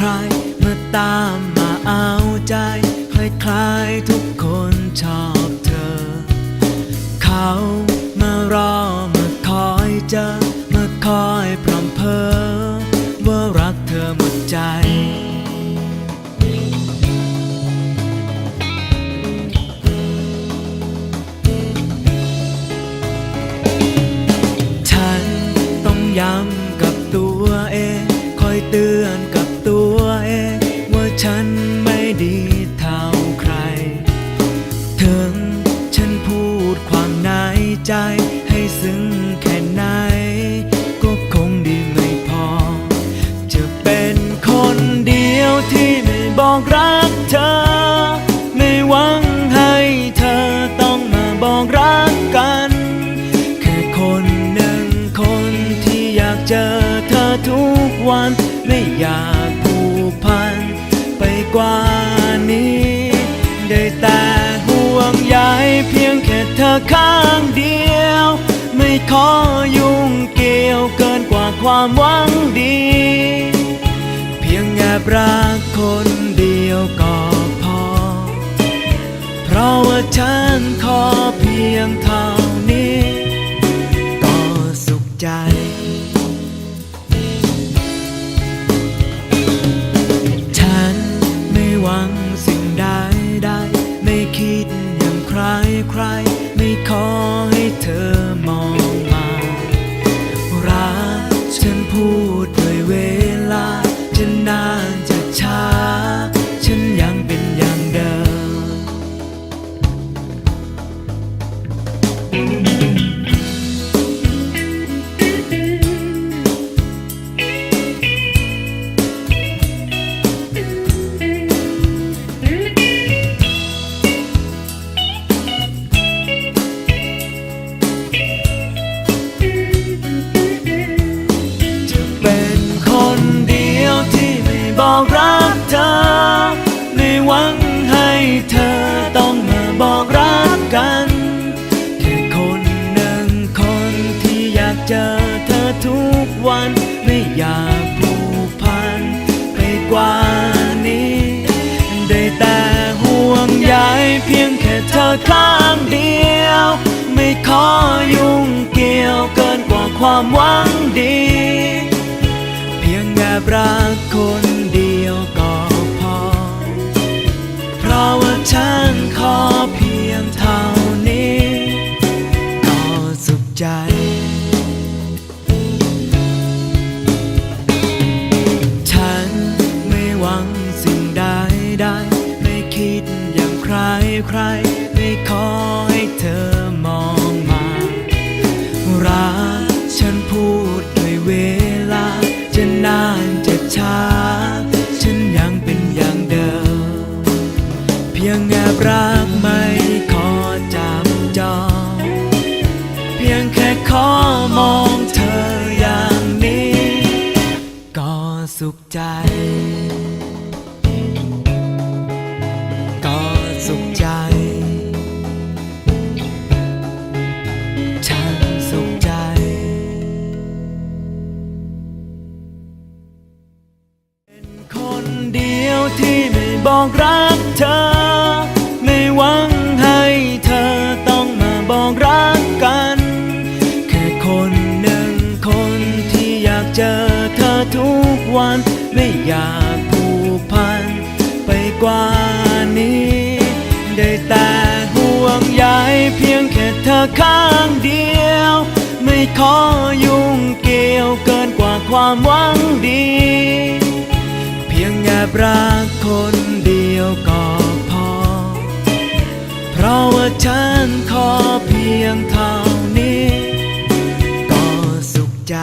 ใครเอาใจคล้ายๆทุกคนชอบเธอ เขามารอมาคอยเจอมาคอยพรำเพอว่ารักเธอหมดใจฉันต้องย้ำกับตัวเอง คอยเตือนกับ ใจให้ซึ้งแค่ไหน ก็คงดีไม่พอ จะเป็นคนเดียวที่ไม่บอกรักเธอ ไม่หวังให้เธอต้องมาบอกรักกัน แค่คนหนึ่งคนที่อยากเจอเธอทุกวันไม่อยาก วงใยเพียงแค่เธอข้างเดียว ไม่ขอยุ่งเกี่ยวเกินกว่าความหวังดี เพียงแอบรักคนเดียวก็พอ เพราะว่าฉัน พูดด้วยเวลาจะนาน ยุ่งเกี่ยวเกินกว่าความหวังดี เพียงแอบรักคนเดียวก็พอ เพราะว่าฉันขอเพียงเท่านี้ ก็สุขใจฉันไม่หวังสิ่งใดใดไม่คิดอย่างใคร ที่ไม่บอกรักเธอ ไม่หวังให้เธอต้องมาบอกรักกัน แค่คนหนึ่งคนที่อยากเจอเธอทุกวัน ไม่อยากผูกพัน ไปกว่านี้ ได้แต่ห่วงใยเพียงแค่เธอข้างเดียว ไม่ขอยุ่งเกี่ยวเกินกว่าความหวังดี บรักคนเดียวก็พอ เพราะว่าฉันขอเพียงเท่านี้ ก็สุขใจ